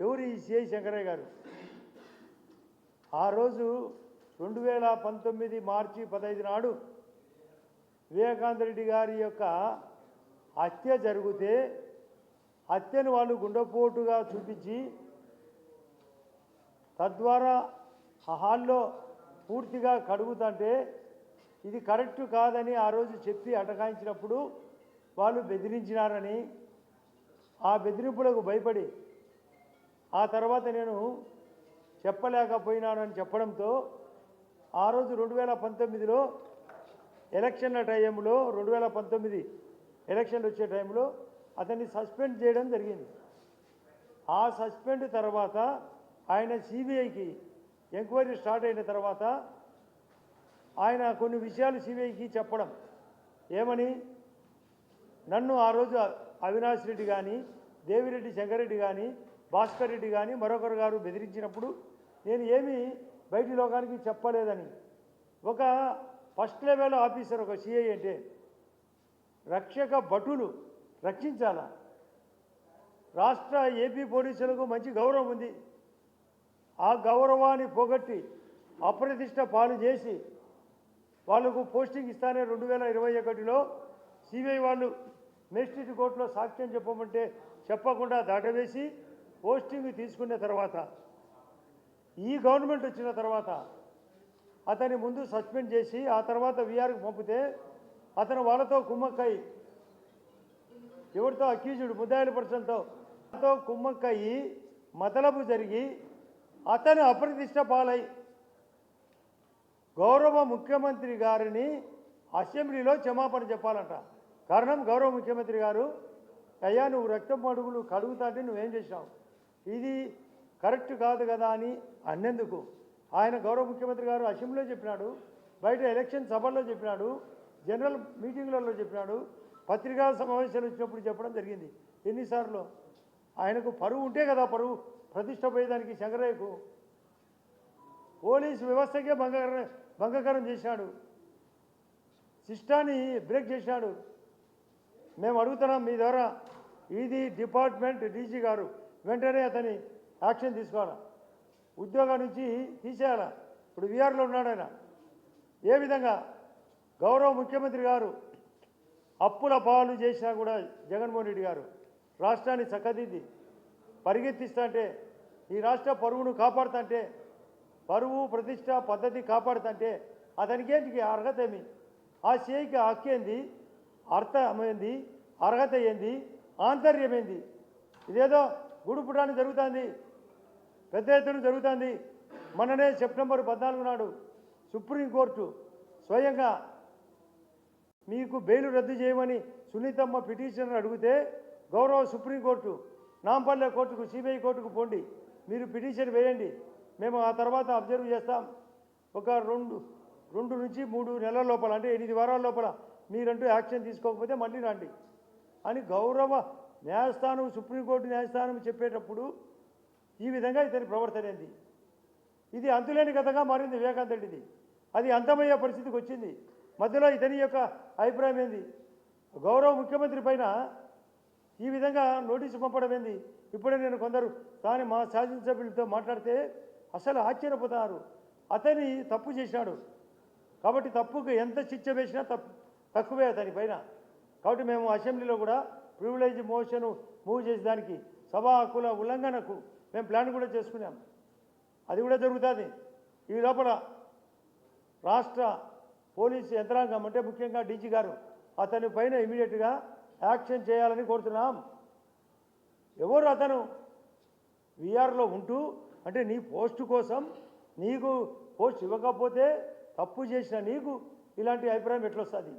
ఎవరు ఈ సిఐ శంకరయ్య గారు? ఆ రోజు రెండు వేల పంతొమ్మిది మార్చి పదహైదు నాడు వివేకానంద రెడ్డి గారి యొక్క హత్య జరిగితే హత్యను వాళ్ళు గుండెపోటుగా చూపించి తద్వారా ఆ హాల్లో పూర్తిగా కడుగుతుంటే ఇది కరెక్ట్ కాదని ఆ రోజు చెప్పి అటకాయించినప్పుడు వాళ్ళు బెదిరించినారని ఆ బెదిరింపులకు భయపడి ఆ తర్వాత నేను చెప్పలేకపోయినాను అని చెప్పడంతో ఆ రోజు రెండు వేల పంతొమ్మిదిలో ఎలక్షన్ల టైంలో రెండు వేల పంతొమ్మిది ఎలక్షన్లు వచ్చే టైంలో అతన్ని సస్పెండ్ చేయడం జరిగింది. ఆ సస్పెండ్ తర్వాత ఆయన సిబిఐకి ఎంక్వైరీ స్టార్ట్ అయిన తర్వాత ఆయన కొన్ని విషయాలు సిబిఐకి చెప్పడం. ఏమని? నన్ను ఆ రోజు అవినాష్ రెడ్డి కానీ దేవిరెడ్డి శంకరెడ్డి కానీ భాస్కర్ రెడ్డి కానీ మరొకరు గారు బెదిరించినప్పుడు నేను ఏమీ బయటి లోకానికి చెప్పలేదని. ఒక ఫస్ట్ లెవెల్ ఆఫీసర్ ఒక సిఐ అంటే రక్షక భటులు రక్షించాలా? రాష్ట్ర ఏపీ పోలీసులకు మంచి గౌరవం ఉంది. ఆ గౌరవాన్ని పోగొట్టి అప్రతిష్ట పాలు చేసి వాళ్ళకు పోస్టింగ్ ఇస్తానే రెండు వేల ఇరవై ఒకటిలో సిబిఐ వాళ్ళు మేజిస్ట్రేట్ కోర్టులో సాక్ష్యం చెప్పమంటే చెప్పకుండా దాటవేసి పోస్టింగ్ తీసుకున్న తర్వాత ఈ గవర్నమెంట్ వచ్చిన తర్వాత అతని ముందు సస్పెండ్ చేసి ఆ తర్వాత విఆర్కి పంపితే అతను వాళ్ళతో కుమ్మక్కై ఎవరితో అక్యూజుడు ముద్దాయిల పర్సన్తో తో కుమ్మక్కయ్యి మతలబు జరిగి అతను అప్రతిష్ట పాలై గౌరవ ముఖ్యమంత్రి గారిని అసెంబ్లీలో క్షమాపణ చెప్పాలంట. కారణం గౌరవ ముఖ్యమంత్రి గారు అయ్యా నువ్వు రక్తం అడుగులు కడుగుతాంటే నువ్వేం చేసావు ఇది కరెక్ట్ కాదు కదా అని అన్నందుకు? ఆయన గౌరవ ముఖ్యమంత్రి గారు అసెంబ్లీలో చెప్పినాడు బయట ఎలక్షన్ సభల్లో చెప్పినాడు జనరల్ మీటింగ్లలో చెప్పినాడు పత్రికా సమావేశాలు వచ్చినప్పుడు చెప్పడం జరిగింది. ఎన్నిసార్లు? ఆయనకు పరువు ఉంటే కదా పరువు ప్రతిష్ట పోయేదానికి శంకరయ్యకు. పోలీసు వ్యవస్థకే భంగకర భంగకరం చేశాడు. సిస్టాన్ని బ్రేక్ చేశాడు. మేము అడుగుతున్నాం మీ ద్వారా ఇది డిపార్ట్మెంట్ డీజీ గారు. వెంటనే అతని యాక్షన్ తీసుకోవాలా? ఉద్యోగం నుంచి తీసేయాలా? ఇప్పుడు విఆర్లో ఉన్నాడు ఆయన. ఏ విధంగా? గౌరవ ముఖ్యమంత్రి గారు అప్పుల పాలు చేసినా కూడా జగన్మోహన్ రెడ్డి గారు రాష్ట్రాన్ని చక్కదిద్ది. పరిగెత్తిస్తా అంటే ఈ రాష్ట్ర పరువును కాపాడుతుంటే పరువు ప్రతిష్ట పద్ధతి కాపాడుతుంటే అతనికి ఏంటికి అర్హత ఏమి ఆ చేయికి హక్కేంది అర్థమైంది అర్హత ఏంది? ఆంతర్యమైంది ఇదేదో గుడి పుటాన్ని జరుగుతుంది పెద్ద ఎత్తున జరుగుతుంది. మొన్ననే సెప్టెంబర్ పద్నాలుగు నాడు సుప్రీంకోర్టు స్వయంగా మీకు బెయిల్ రద్దు చేయమని సునీతమ్మ పిటిషనర్ అడిగితే గౌరవ సుప్రీంకోర్టు నాంపల్లె కోర్టుకు సిబిఐ కోర్టుకు పోండి. మీరు పిటిషన్ వేయండి. మేము ఆ తర్వాత అబ్జర్వ్ చేస్తాం. ఒక రెండు రెండు నుంచి మూడు నెలల లోపల అంటే ఎనిమిది వారాల లోపల మీరంటూ యాక్షన్ తీసుకోకపోతే మళ్ళీ రండి. అని గౌరవ న్యాయస్థానం సుప్రీంకోర్టు న్యాయస్థానం చెప్పేటప్పుడు ఈ విధంగా ఇతని ప్రవర్తనైంది ఇది అంతులేని కథగా మారింది వివేకానంద రెడ్డిది. అది అంతమయ్యే పరిస్థితికి వచ్చింది. మధ్యలో ఇతని యొక్క అభిప్రాయం ఏంది? గౌరవ ముఖ్యమంత్రి పైన ఈ విధంగా నోటీసు పంపడం ఏంది? ఇప్పుడే నేను కొందరు తాను మా శాసనసభ్యులతో మాట్లాడితే అసలు ఆశ్చర్యపోతారు. అతని తప్పు చేశాడు. కాబట్టి తప్పుకు ఎంత శిక్ష వేసినా తప్పు తక్కువే అతని పైన. కాబట్టి మేము అసెంబ్లీలో కూడా ప్రివిలేజ్ మోషన్ మూవ్ చేసేదానికి సభా హక్కుల ఉల్లంఘనకు మేము ప్లాన్ కూడా చేసుకున్నాం. అది కూడా జరుగుతుంది. ఈ లోపల రాష్ట్ర పోలీసు యంత్రాంగం అంటే ముఖ్యంగా డీజీ గారు అతని పైన ఇమీడియట్గా యాక్షన్ చేయాలని కోరుతున్నాం. ఎవరు అతను? విఆర్లో ఉంటూ అంటే నీ పోస్టు కోసం నీకు పోస్ట్ ఇవ్వకపోతే తప్పు చేసిన నీకు ఇలాంటి అభిప్రాయం ఎట్లొస్తుంది?